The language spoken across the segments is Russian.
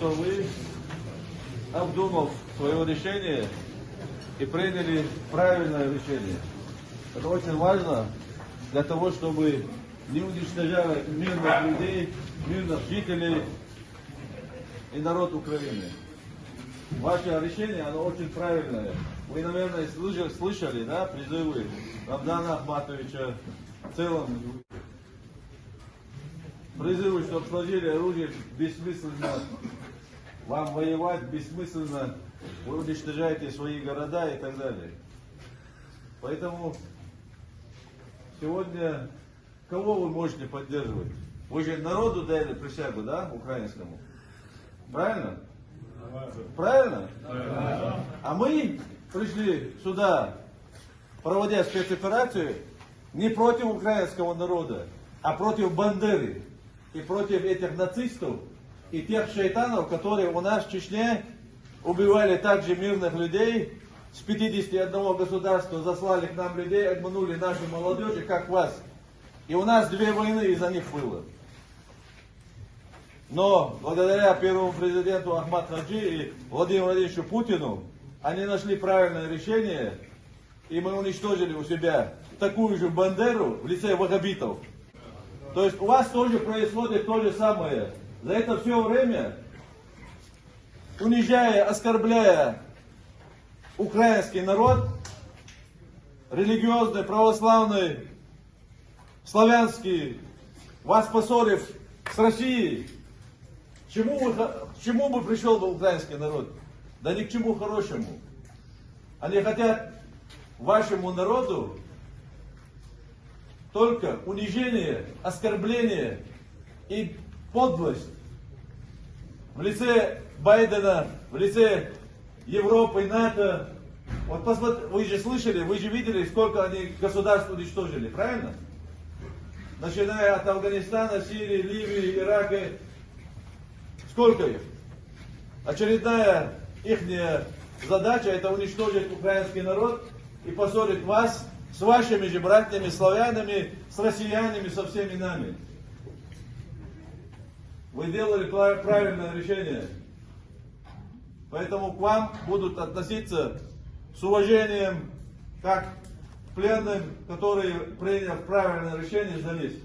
что вы, обдумав свое решение, и приняли правильное решение. Это очень важно для того, чтобы не уничтожать мирных людей, мирных жителей и народ Украины. Ваше решение, оно очень правильное. Вы, наверное, слышали, слышали да, призывы Рамдана Ахматовича в целом. Призывы, чтобы сложили оружие бессмысленно. Вам воевать бессмысленно. Вы уничтожаете свои города и так далее. Поэтому сегодня кого вы можете поддерживать? Вы же народу дали присягу, да, украинскому? Правильно? Правильно? А мы пришли сюда, проводя спецоперацию, не против украинского народа, а против Бандеры и против этих нацистов и тех шайтанов, которые у нас в Чечне убивали также мирных людей, с 51 государства заслали к нам людей, обманули нашу молодежь, как вас. И у нас две войны из-за них было. Но благодаря первому президенту Ахмад Хаджи и Владимиру Владимировичу Путину, они нашли правильное решение, и мы уничтожили у себя такую же бандеру в лице вахабитов. То есть у вас тоже происходит то же самое. За это все время, унижая, оскорбляя украинский народ, религиозный, православный, славянский, вас поссорив с Россией, чему, вы, к чему бы пришел бы украинский народ? Да ни к чему хорошему. Они хотят вашему народу только унижение, оскорбление и подлость в лице Байдена, в лице Европы, НАТО. Вот посмотрите, вы же слышали, вы же видели, сколько они государств уничтожили, правильно? Начиная от Афганистана, Сирии, Ливии, Ирака. Сколько их? Очередная их задача это уничтожить украинский народ и поссорить вас с вашими же братьями, славянами, с россиянами, со всеми нами. Вы делали правильное решение. Поэтому к вам будут относиться с уважением, как к пленным, которые, приняв правильное решение, сдались.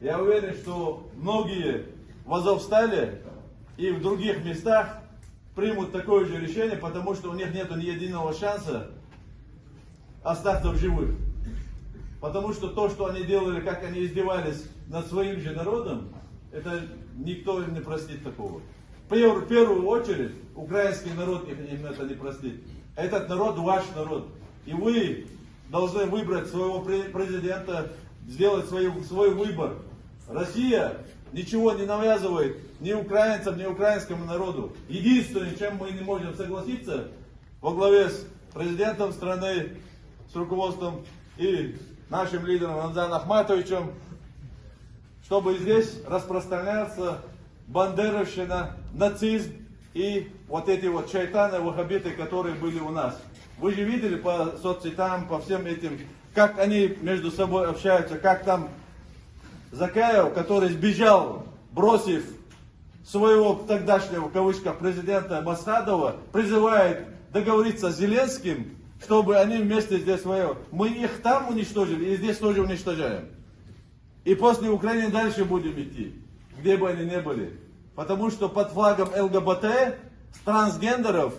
Я уверен, что многие в Азовстале и в других местах примут такое же решение, потому что у них нет ни единого шанса остаться в живых. Потому что то, что они делали, как они издевались над своим же народом, это никто не простит такого. В первую очередь, украинский народ им это не простит. Этот народ ваш народ. И вы должны выбрать своего президента, сделать свой, свой выбор. Россия ничего не навязывает ни украинцам, ни украинскому народу. Единственное, чем мы не можем согласиться, во главе с президентом страны, с руководством и нашим лидером Рамзаном Ахматовичем, чтобы здесь распространялся бандеровщина, нацизм и вот эти вот шайтаны, вахабиты, которые были у нас. Вы же видели по соцсетям, по всем этим, как они между собой общаются, как там Закаев, который сбежал, бросив своего тогдашнего, в кавычках, президента Масхадова, призывает договориться с Зеленским, чтобы они вместе здесь воевали. Мы их там уничтожили и здесь тоже уничтожаем. И после Украины дальше будем идти, где бы они ни были. Потому что под флагом ЛГБТ, трансгендеров,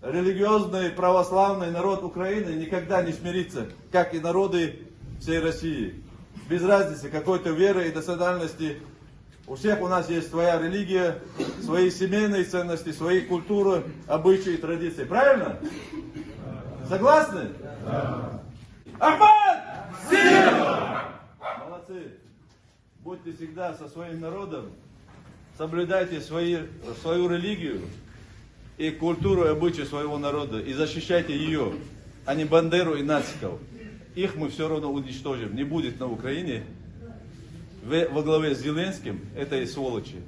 религиозный православный народ Украины никогда не смирится, как и народы всей России. Без разницы какой-то веры и национальности. У всех у нас есть своя религия, свои семейные ценности, свои культуры, обычаи и традиции. Правильно? Согласны? Да. Ахмад! Сила! Молодцы. Будьте всегда со своим народом, соблюдайте свои, свою религию и культуру и обычаи своего народа и защищайте ее, а не Бандеру и нациков. Их мы все равно уничтожим. Не будет на Украине во главе с Зеленским этой сволочи.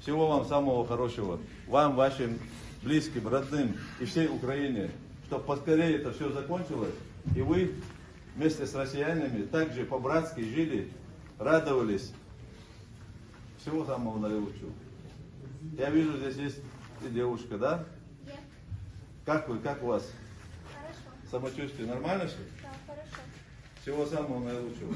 Всего вам самого хорошего. Вам, вашим близким, родным и всей Украине, чтобы поскорее это все закончилось, и вы вместе с россиянами также по-братски жили, радовались Всего самого наилучшего. Я вижу, здесь есть и девушка, да? Є. Как вы, как у вас? Хорошо. Самочувствие нормально все? Так, хорошо. Всего самого наилучшего.